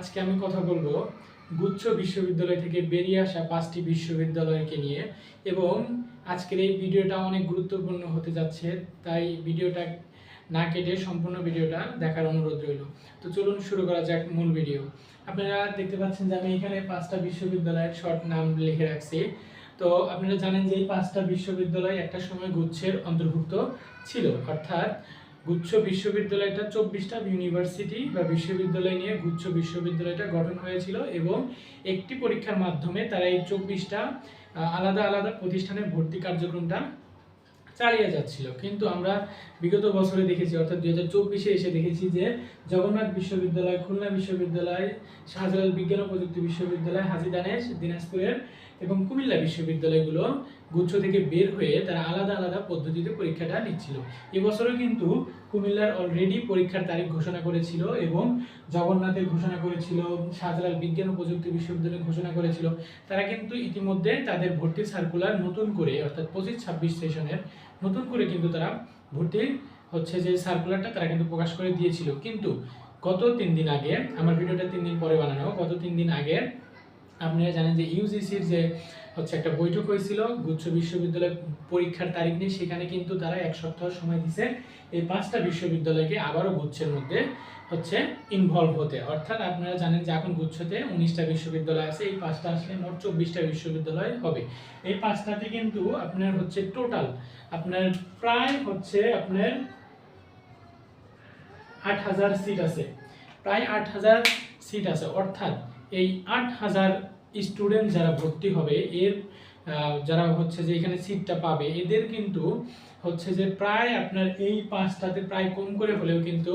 আজকে আমি কথা বলব গুচ্ছ বিশ্ববিদ্যালয় থেকে বেরিয়ে আসা পাঁচটি বিশ্ববিদ্যালয়কে নিয়ে এবং আজকের এই ভিডিওটা অনেক গুরুত্বপূর্ণ হতে যাচ্ছে, তাই ভিডিওটা না কেটে সম্পূর্ণ ভিডিওটা দেখার অনুরোধ রইল। তো চলুন শুরু করা যাক মূল ভিডিও। আপনারা দেখতে পাচ্ছেন যে আমি এখানে পাঁচটা বিশ্ববিদ্যালয়ের শর্ট নাম লিখে রাখছি। তো আপনারা জানেন যে এই পাঁচটা বিশ্ববিদ্যালয় একটা সময় গুচ্ছের অন্তর্ভুক্ত ছিল, অর্থাৎ গুচ্ছ বিশ্ববিদ্যালয়টা চব্বিশটা ইউনিভার্সিটি বা বিশ্ববিদ্যালয় নিয়ে গুচ্ছ বিশ্ববিদ্যালয়টা গঠন হয়েছিল এবং একটি পরীক্ষার মাধ্যমে তারা এই চব্বিশটা আলাদা আলাদা প্রতিষ্ঠানে ভর্তি কার্যক্রমটা চালিয়ে যাচ্ছিল। কিন্তু আমরা বিগত বছরে দেখেছি, অর্থাৎ দুই হাজার চব্বিশে এসে দেখেছি যে জগন্নাথ বিশ্ববিদ্যালয়, খুলনা বিশ্ববিদ্যালয়, শাহজালাল বিজ্ঞান ও প্রযুক্তি বিশ্ববিদ্যালয়, হাজি দানেশ, দিনাজপুরের এবং কুমিল্লা বিশ্ববিদ্যালয়গুলো গুচ্ছ থেকে বের হয়ে তারা আলাদা পদ্ধতিতে পরীক্ষাটা নিচ্ছিল। এবছরও কিন্তু কুমিল্লার অলরেডি পরীক্ষার তারিখ ঘোষণা করেছিল এবং জগন্নাথের ঘোষণা করেছিল, শাহজালাল বিজ্ঞান ও প্রযুক্তি বিশ্ববিদ্যালয় ঘোষণা করেছিল। তারা কিন্তু ইতিমধ্যে তাদের ভর্তি সার্কুলার নতুন করে, অর্থাৎ পঁচিশ ছাব্বিশ সেশনের নতুন করে কিন্তু তারা ভর্তি হচ্ছে যে সার্কুলারটা তারা কিন্তু প্রকাশ করে দিয়েছিল। কিন্তু গত তিন দিন আগে, আমার ভিডিওটা তিন দিন পরে বানানো, গত তিন দিন আগে আপনারা জানেন যে ইউজিসির যে হচ্ছে একটা বৈঠক হয়েছিল, গুচ্ছ বিশ্ববিদ্যালয় পরীক্ষার তারিখ নিয়ে, সেখানে কিন্তু তারা এক সপ্তাহ সময় দিছে এই পাঁচটা বিশ্ববিদ্যালয়কে আবারও গুচ্ছের মধ্যে হচ্ছে ইনভলভ হতে। অর্থাৎ আপনারা জানেন যে এখন গুচ্ছতে উনিশটা বিশ্ববিদ্যালয় আছে, এই পাঁচটা আসলে মোট চব্বিশটা বিশ্ববিদ্যালয় হবে। এই পাঁচটাতে কিন্তু আপনার হচ্ছে টোটাল আপনার প্রায় হচ্ছে আপনার আট হাজার সিট আছে। প্রায় আট হাজার সিট আছে। অর্থাৎ এই আট হাজার স্টুডেন্ট যারা ভর্তি হবে, এর যারা হচ্ছে যে এখানে সিটটা পাবে, এদের কিন্তু হচ্ছে যে প্রায় আপনার এই পাঁচটাতে প্রায় কম করে হলেও কিন্তু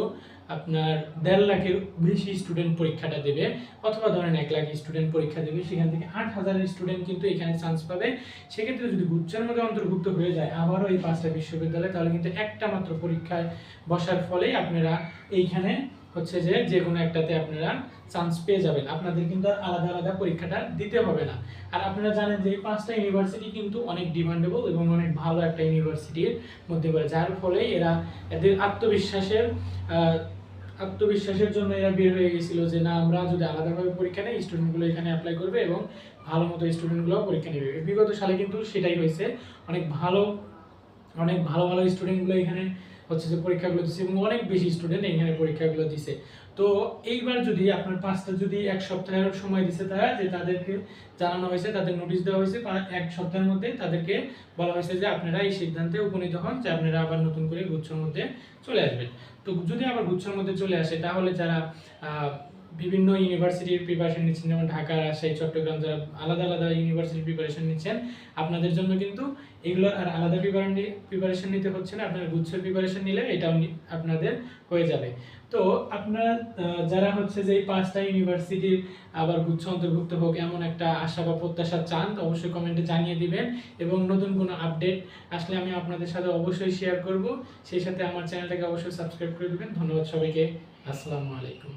আপনার দেড় লাখের বেশি স্টুডেন্ট পরীক্ষাটা দেবে। অথবা ধরেন এক লাখ স্টুডেন্ট পরীক্ষা দেবে, সেখান থেকে আট হাজার স্টুডেন্ট কিন্তু এখানে চান্স পাবে। সেক্ষেত্রে যদি গুচ্ছের মধ্যে অন্তর্ভুক্ত হয়ে যায়, আবারও এই পাঁচটা বিশ্ববিদ্যালয়, তাহলে কিন্তু একটা মাত্র পরীক্ষায় বসার ফলেই আপনারা এইখানে হচ্ছে যে যে কোনো একটাতে আপনারা চান্স পেয়ে যাবেন। আপনাদের কিন্তু আর আলাদা আলাদা পরীক্ষাটা দিতে হবে না। আর আপনারা জানেন যে এই পাঁচটা ইউনিভার্সিটি কিন্তু অনেক ডিমান্ডেবল এবং অনেক ভালো একটা ইউনিভার্সিটির মধ্যে পড়ে। যার ফলে এরা এদের আত্মবিশ্বাসের আত্মবিশ্বাসের জন্য এরা বের হয়ে গেছিল যে না, আমরা যদি আলাদাভাবে পরীক্ষা নেই স্টুডেন্টগুলো এখানে অ্যাপ্লাই করবে এবং ভালো মতো স্টুডেন্টগুলো পরীক্ষা নেবে। বিগত সালে কিন্তু সেটাই হয়েছে। অনেক ভালো অনেক ভালো ভালো স্টুডেন্টগুলো এখানে হচ্ছে যে পরীক্ষাগুলো দিচ্ছে এবং অনেক বেশি স্টুডেন্ট এখানে পরীক্ষাগুলো দিছে। তো এইবার যদি আপনার পাঁচটা যদি এক সপ্তাহের সময় দিছে তারা, যে তাদেরকে জানানো হয়েছে, তাদের নোটিশ দেওয়া হয়েছে এক সপ্তাহের মধ্যে তাদেরকে বলা হয়েছে যে আপনারা এই সিদ্ধান্তে উপনীত হন যে আপনারা আবার নতুন করে গুচ্ছর মধ্যে চলে আসবেন। তো যদি আবার গুচ্ছর মধ্যে চলে আসে, তাহলে যারা বিভিন্ন ইউনিভার্সিটির প্রিপারেশন নিচ্ছেন, যেমন ঢাকা, রাজশাহী, চট্টগ্রাম, যারা আলাদা আলাদা ইউনিভার্সিটির প্রিপারেশন নিচ্ছেন, আপনাদের জন্য কিন্তু এগুলোর আর আলাদা প্রিপারেশন নিতে হচ্ছে না, আপনার গুচ্ছের প্রিপারেশন নিলে এটাও আপনাদের হয়ে যাবে। তো আপনারা যারা হচ্ছে যে এই পাঁচটা ইউনিভার্সিটির আবার গুচ্ছ অন্তর্ভুক্ত হোক, এমন একটা আশা বা প্রত্যাশা চান, তো অবশ্যই কমেন্টে জানিয়ে দিবেন এবং নতুন কোনো আপডেট আসলে আমি আপনাদের সাথে অবশ্যই শেয়ার করব। সেই সাথে আমার চ্যানেলটাকে অবশ্যই সাবস্ক্রাইব করে দিবেন। ধন্যবাদ সবাইকে। আসসালামু আলাইকুম।